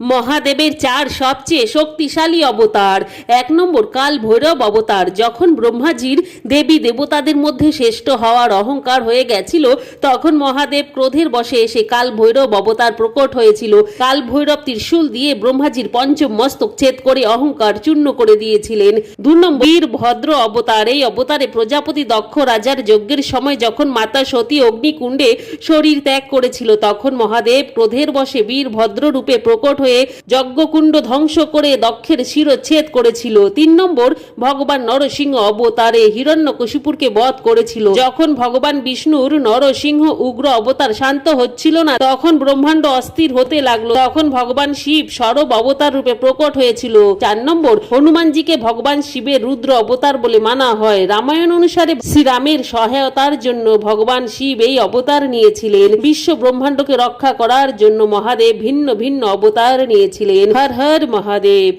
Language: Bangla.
মহাদেবের চার সবচেয়ে শক্তিশালী অবতার। এক নম্বর কাল ভৈরব অবতার। যখন ব্রহ্মাজির দেবী দেবতাদের মধ্যে শ্রেষ্ঠ হওয়ার অহংকার হয়ে গেছিল, তখন মহাদেব ক্রোধের বশে এসে কাল ভৈরব অবতার প্রকট হয়েছিল। কাল ভৈরব ত্রিশূল দিয়ে ব্রহ্মাজির পঞ্চম মস্তক ছেদ করে অহংকার চূর্ণ করে দিয়েছিলেন। দু নম্বর বীর ভদ্র অবতার। এই অবতারে প্রজাপতি দক্ষ রাজার যজ্ঞের সময় যখন মাতা সতী অগ্নিকুণ্ডে শরীর ত্যাগ করেছিল, তখন মহাদেব ক্রোধের বশে বীর ভদ্র রূপে প্রকট হয়ে যজ্ঞকুণ্ড ধ্বংস করে দক্ষের শিরচ্ছেদ করেছিল। তিন নম্বর, ভগবান নরসিংহ অবতারে হিরণ্যকশিপুরকে বধ করেছিল। যখন ভগবান বিষ্ণুর নরসিংহ উগ্র অবতার শান্ত হচ্ছিল না, তখন ব্রহ্মাণ্ড অস্থির হতে লাগল। তখন ভগবান শিব সরব অবতার রূপে প্রকট হয়েছিল। চার নম্বর, হনুমানজিকে ভগবান শিবের রুদ্র অবতার বলে মানা হয়। রামায়ণ অনুসারে শ্রীরামের সহায়তার জন্য ভগবান শিব এই অবতার নিয়েছিলেন। বিশ্ব ব্রহ্মাণ্ডকে রক্ষা করার জন্য মহাদেব ভিন্ন ভিন্ন অবতার নিয়েছিলেন হর হর মহাদেব